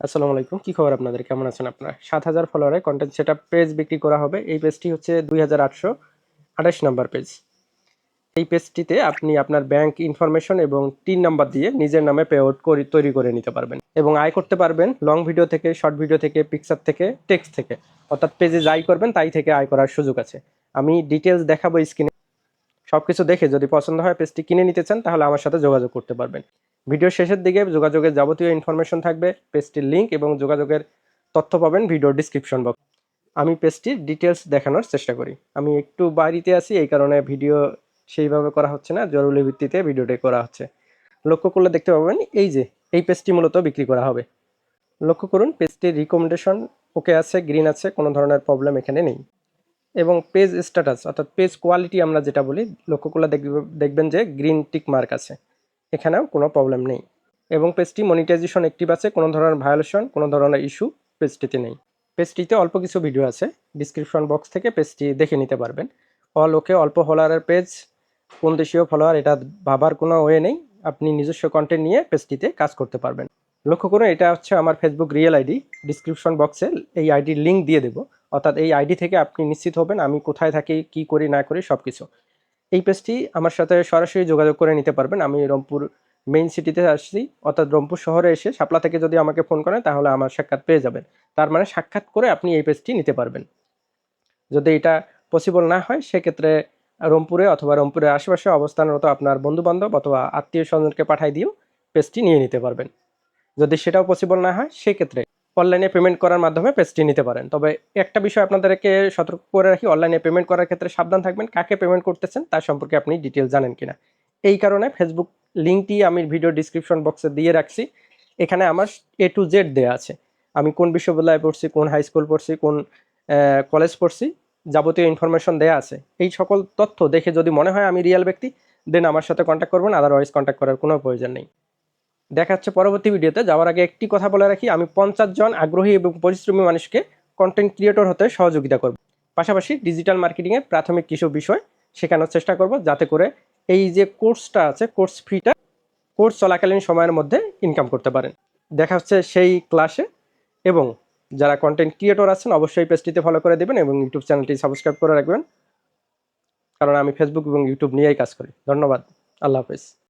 আসসালামু আলাইকুম। কি খবর আপনাদের? কেমন আছেন আপনারা? সাত হাজার ফলোয়ারে কন্টেন্ট সেট পেজ বিক্রি করা হবে। এই পেজটি হচ্ছে দুই হাজার আটশো আঠাশ নম্বর পেজ এই পেজটিতে আপনি আপনার ব্যাংক ইনফরমেশন এবং তিন নাম্বার দিয়ে নিজের নামে পে আউট করে, তৈরি করে নিতে পারবেন। এবং আয় করতে পারবেন লং ভিডিও থেকে শর্ট ভিডিও থেকে পিকচার থেকে টেক্সট থেকে। অর্থাৎ পেজে যাই করবেন, তাই থেকে আয় করার সুযোগ আছে। আমি ডিটেলস দেখাবো স্ক্রিনে সব কিছু দেখে যদি পছন্দ হয় পেজটি কিনে নিতে চান, তাহলে আমার সাথে যোগাযোগ করতে পারবেন। ভিডিওর শেষের দিকে যোগাযোগের যাবতীয় ইনফরমেশন থাকবে, পেজটির লিঙ্ক এবং যোগাযোগের তথ্য পাবেন ভিডিওর ডিসক্রিপশন বক্স আমি পেজটির ডিটেলস দেখানোর চেষ্টা করি। আমি একটু বাড়িতে আছি, এই কারণে ভিডিও সেইভাবে করা হচ্ছে না, জরুরি ভিত্তিতে ভিডিওটি করা হচ্ছে। লক্ষ্য করলে দেখতে পাবেন, এই যে, এই পেজটি মূলত বিক্রি করা হবে। লক্ষ্য করুন, পেজটির রিকমেন্ডেশন ওকে আছে গ্রিন আছে, কোনো ধরনের প্রবলেম এখানে নেই। এবং পেজ স্ট্যাটাস অর্থাৎ পেজ কোয়ালিটি আমরা যেটা বলি, লক্ষ্য করলে দেখবে- দেখবেন যে গ্রিন টিক মার্ক আছে। এখানেও কোনো প্রবলেম নেই। এবং পেজটি মনিটাইজেশন অ্যাক্টিভ আছে, কোনো ধরনের ভায়োলেশন কোনো ধরনের ইস্যু পেজটিতে নেই। পেজটিতে অল্প কিছু ভিডিও আছে ডিসক্রিপশন বক্স থেকে পেজটি দেখে নিতে পারবেন। অল ওকে অল্প ফলোয়ারের পেজ কোন দেশীয় ফলোয়ার এটা ভাবার কোনো ওয়ে নেই। আপনি নিজস্ব কন্টেন্ট নিয়ে পেজটিতে কাজ করতে পারবেন। লক্ষ্য করুন, এটা হচ্ছে আমার ফেসবুক রিয়েল আইডি ডিসক্রিপশন বক্সে এই আইডির লিঙ্ক দিয়ে দেবো। অর্থাৎ এই আইডি থেকে আপনি নিশ্চিত হবেন আমি কোথায় থাকি, কি করি, না করি সব কিছু এই পেজটি আমার সাথে সরাসরি যোগাযোগ করে নিতে পারবেন। আমি রংপুর মেইন সিটিতে আসছি, অর্থাৎ রংপুর শহরে এসে শাপলা থেকে যদি আমাকে ফোন করেন, তাহলে আমার সাক্ষাৎ পেয়ে যাবেন। তার মানে সাক্ষাৎ করে আপনি এই পেজটি নিতে পারবেন। যদি এটা পসিবল না হয়, সেক্ষেত্রে রংপুরে অথবা রংপুরের আশেপাশে অবস্থানরত আপনার বন্ধুবান্ধব অথবা আত্মীয় স্বজনকে পাঠাই দিয়েও পেজটি নিয়ে নিতে পারবেন। যদি সেটাও পসিবল না হয়, সেক্ষেত্রে অনলাইনে পেমেন্ট করার মাধ্যমে পেজটি নিতে পারেন। তবে একটা বিষয় আপনাদেরকে সতর্ক করে রাখি অনলাইনে পেমেন্ট করার ক্ষেত্রে সাবধান থাকবেন, কাকে পেমেন্ট করতেছেন তার সম্পর্কে আপনি ডিটেলস জানেন কিনা। এই কারণে ফেসবুক লিঙ্কটি আমি ভিডিও ডিসক্রিপশন বক্সে দিয়ে রাখছি। এখানে আমার এ টু জেড দেওয়া আছে। আমি কোন বিশ্ববিদ্যালয়ে পড়ছি, কোন হাই স্কুল পড়ছি, কোন কলেজ পড়ছি, যাবতীয় ইনফরমেশন দেওয়া আছে। এই সকল তথ্য দেখে যদি মনে হয় আমি রিয়েল ব্যক্তি দেন আমার সাথে কন্ট্যাক্ট করবেন আদারওয়াইজ কন্ট্যাক্ট করার কোনো প্রয়োজন নেই। দেখা হচ্ছে পরবর্তী ভিডিওতে। যাওয়ার আগে একটি কথা বলে রাখি, আমি পঞ্চাশ জন আগ্রহী এবং পরিশ্রমী মানুষকে কন্টেন্ট ক্রিয়েটর হতে সহযোগিতা করব। পাশাপাশি ডিজিটাল মার্কেটিংয়ের প্রাথমিক কিছু বিষয় শেখানোর চেষ্টা করব, যাতে করে এই যে কোর্সটা আছে কোর্স ফ্রিটা কোর্স চলাকালীন সময়ের মধ্যে ইনকাম করতে পারেন। দেখা হচ্ছে সেই ক্লাসে এবং যারা কন্টেন্ট ক্রিয়েটর আছেন, অবশ্যই পেজটিতে ফলো করে দেবেন এবং ইউটিউব চ্যানেলটি সাবস্ক্রাইব করে রাখবেন। কারণ আমি ফেসবুক এবং ইউটিউব নিয়েই কাজ করি। ধন্যবাদ। আল্লাহ হাফেজ।